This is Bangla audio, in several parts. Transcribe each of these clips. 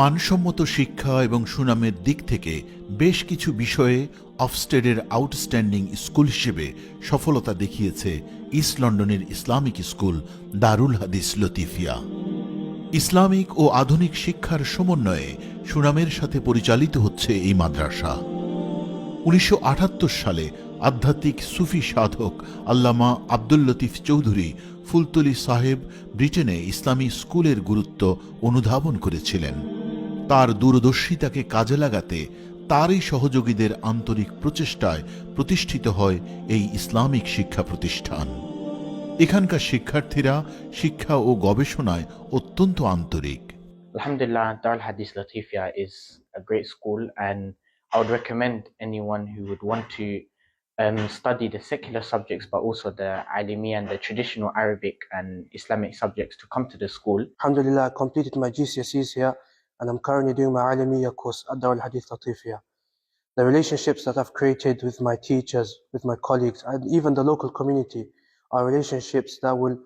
মানসম্মত শিক্ষা এবং সুনামের দিক থেকে বেশ কিছু বিষয়ে অফস্টেডের আউটস্ট্যান্ডিং স্কুল হিসেবে সফলতা দেখিয়েছে ইস্ট লন্ডনের ইসলামিক স্কুল দারুল হাদিস লতিফিয়া। ইসলামিক ও আধুনিক শিক্ষার সমন্বয়ে সুনামের সাথে পরিচালিত হচ্ছে এই মাদ্রাসা। উনিশশো আটাত্তর সালে আধ্যাত্মিক সুফি সাধক আল্লামা আব্দুল লতিফ চৌধুরী ফুলতলি সাহেব ব্রিটেনে ইসলামী স্কুলের গুরুত্ব অনুধাবন করেছিলেন। তার দূরদর্শিতাকে কাজে লাগাতে তারই সহযোগীদের আন্তরিক প্রচেষ্টায় প্রতিষ্ঠিত হয় এই ইসলামিক শিক্ষা প্রতিষ্ঠান। এখানকার শিক্ষার্থীরা শিক্ষা ও গবেষণায় অত্যন্ত আন্তরিক। আলহামদুলিল্লাহ Darul Hadis is great school and I recommend anyone who want to um study the secular subjects but also the alimi and the traditional arabic and islamic subjects to come to the school. Alhamdulillah and I'm currently doing my Alamiya course at Darul Hadith Latifia. The relationships that I've created with my teachers, with my colleagues, and even the local community are relationships that will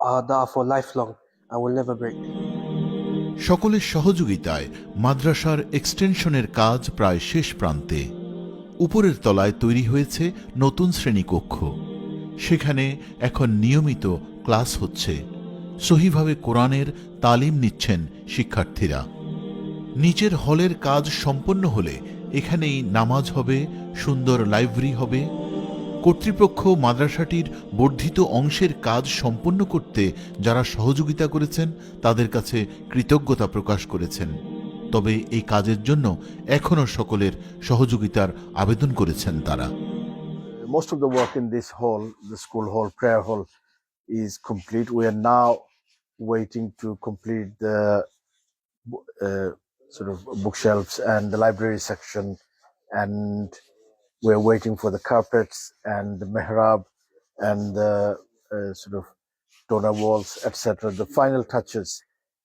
uh, that are for lifelong and will never break. সকলের সহযোগিতায় মাদ্রাসার এক্সটেনশনের কাজ প্রায় শেষ প্রান্তে উপরের তলায় তৈরি হয়েছে নতুন শ্রেণীকক্ষ সেখানে এখন নিয়মিত ক্লাস হচ্ছে সহিভাবে কোরআনের তালিম নিচ্ছেন শিক্ষার্থীরা নিচের হলের কাজ সম্পন্ন হলে এখানেই নামাজ হবে সুন্দর লাইব্রেরি হবে। কর্তৃপক্ষ মাদ্রাসাটির বর্ধিত অংশের কাজ সম্পন্ন করতে যারা সহযোগিতা করেছেন তাদের কাছে কৃতজ্ঞতা প্রকাশ করেছেন। তবে এই কাজের জন্য এখনও সকলের সহযোগিতার আবেদন করেছেন তারা। Most of the work in this hall, the school hall, prayer hall, is complete. We are now waiting to complete the uh, sort of bookshelves and the library section, and we're waiting for the carpets and the mihrab and the uh, sort of donor walls, etc. The final touches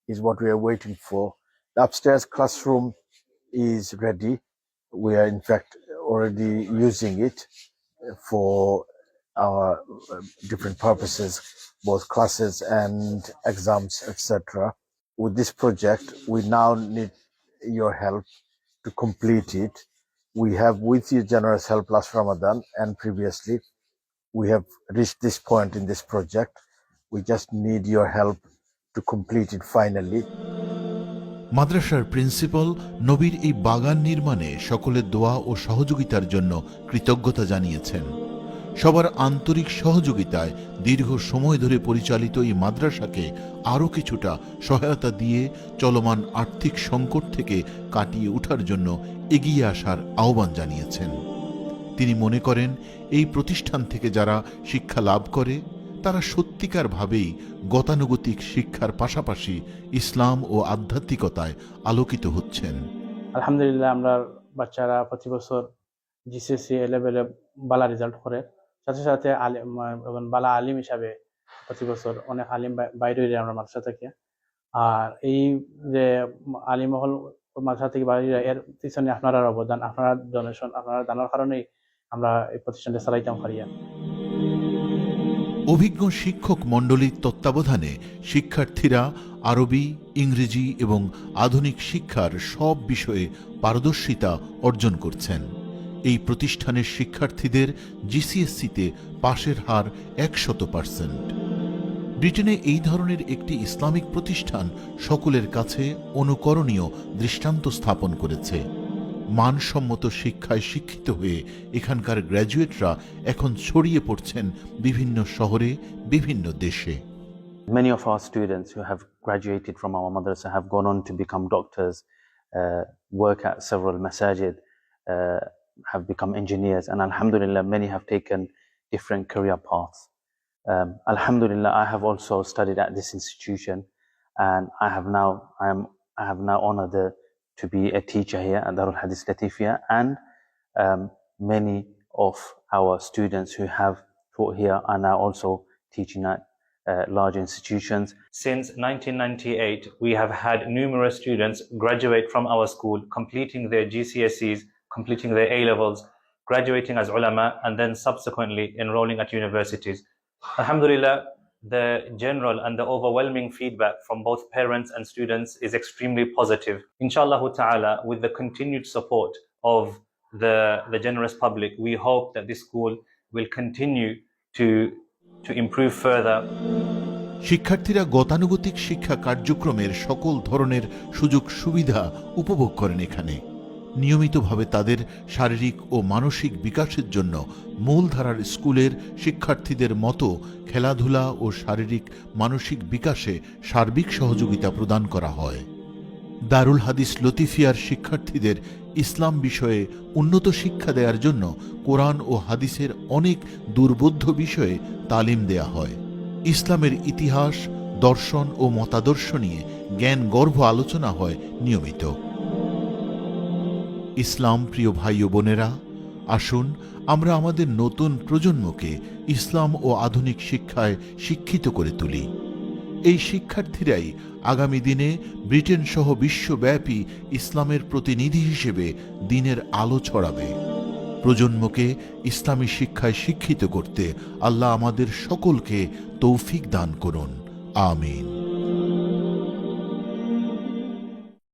is what we are waiting for. The upstairs classroom is ready. We are in fact already using it for our uh, different purposes, both classes and exams, etc. With this project, we now need your help to complete it. We have, with your generous help last Ramadan and previously, we have reached this point in this project. We just need your help to complete it finally. মাদ্রাসার প্রিন্সিপাল নবীর এই বাগান নির্মাণে সকলের দোয়া ও সহযোগিতার জন্য কৃতজ্ঞতা জানিয়েছেন সবার আন্তরিক সহযোগিতায় দীর্ঘ সময় ধরে পরিচালিত এই মাদ্রাসাকে আরও কিছুটা সহায়তা দিয়ে চলমান আর্থিক সংকট থেকে কাটিয়ে ওঠার জন্য এগিয়ে আসার আহ্বান জানিয়েছেন। তিনি মনে করেন, এই প্রতিষ্ঠান থেকে যারা শিক্ষা লাভ করে, তারা সত্যিকারভাবেই গতানুগতিক শিক্ষার পাশাপাশি ইসলাম ও আধ্যাত্মিকতায় আলোকিত হচ্ছেন। আলহামদুলিল্লাহ, আমরা বাচ্চারা প্রতি বছর জিসিএসসি এ লেভেলে বালা রেজাল্ট করে। সাথে সাথে আলিম বালা আলিম হিসাবে প্রতি বছর অনেক আলিম বাইরে আমরা মাদ্রাসা থেকে। আর এই যে আলিম মহল মাদ্রাসা থেকে বাইরে এর পিছনে আপনার অবদান, আপনারা ডোনেশন আপনারা দানের কারণেই আমরা এই প্রতিষ্ঠানটা চালাইতাম পারিয়া অভিজ্ঞ শিক্ষক মণ্ডলীর তত্ত্বাবধানে শিক্ষার্থীরা আরবি, ইংরেজি এবং আধুনিক শিক্ষার সব বিষয়ে পারদর্শিতা অর্জন করছেন। এই প্রতিষ্ঠানের শিক্ষার্থীদের জিসিএসসিতে পাশের হার একশত পার্সেন্ট। ব্রিটেনে এই ধরনের একটি ইসলামিক প্রতিষ্ঠান সকলের কাছে অনুকরণীয় দৃষ্টান্ত স্থাপন করেছে। মানসম্মত শিক্ষায় শিক্ষিত হয়ে এখানকার গ্র্যাজুয়েটরা এখন ছড়িয়ে পড়ছেন বিভিন্ন শহরে বিভিন্ন দেশে। Many of our students who have graduated from our madrasa have gone on to become doctors, uh, work at several masajid, uh, have become engineers, and Alhamdulillah, many have taken different career paths. Um, Alhamdulillah, I have also studied at this institution, and I have now I am I have now honored the, to be a teacher here at Darul Hadith Latifia, and um, many of our students who have taught here are now also teaching at uh, large institutions. Since 1998, we have had numerous students graduate from our school, completing their GCSEs, completing their A levels, graduating as ulama, and then subsequently enrolling at universities. Alhamdulillah, the general and the overwhelming feedback from both parents and students is extremely positive. Inshallah ta'ala, with the continued support of the, the generous public, we hope that this school will continue to, to improve further শিক্ষার্থীরা গতানুগতিক শিক্ষা কার্যক্রমের সকল ধরনের সুযোগ সুবিধা উপভোগ করেন এখানে নিয়মিতভাবে তাদের শারীরিক ও মানসিক বিকাশের জন্য মূলধারার স্কুলের শিক্ষার্থীদের মতো খেলাধুলা ও শারীরিক মানসিক বিকাশে সার্বিক সহযোগিতা প্রদান করা হয়। দারুল হাদিস লতিফিয়ার শিক্ষার্থীদের ইসলাম বিষয়ে উন্নত শিক্ষা দেওয়ার জন্য কোরআন ও হাদিসের অনেক দুর্বোধ্য বিষয়ে তালিম দেয়া হয়। ইসলামের ইতিহাস, দর্শন ও মতাদর্শ নিয়ে জ্ঞান গর্ভ আলোচনা হয় নিয়মিত। ইসলাম প্রিয় ভাই ও বোনেরা, আসুন আমরা আমাদের নতুন প্রজন্মকে ইসলাম ও আধুনিক শিক্ষায় শিক্ষিত করে তুলি। এই শিক্ষার্থীরাই আগামী দিনে ব্রিটেন সহ বিশ্বব্যাপী ইসলামের প্রতিনিধি হিসেবে দিনের আলো ছড়াবে। প্রজন্মকে ইসলামী শিক্ষায় শিক্ষিত করতে আল্লাহ আমাদের সকলকে তৌফিক দান করুন। আমিন।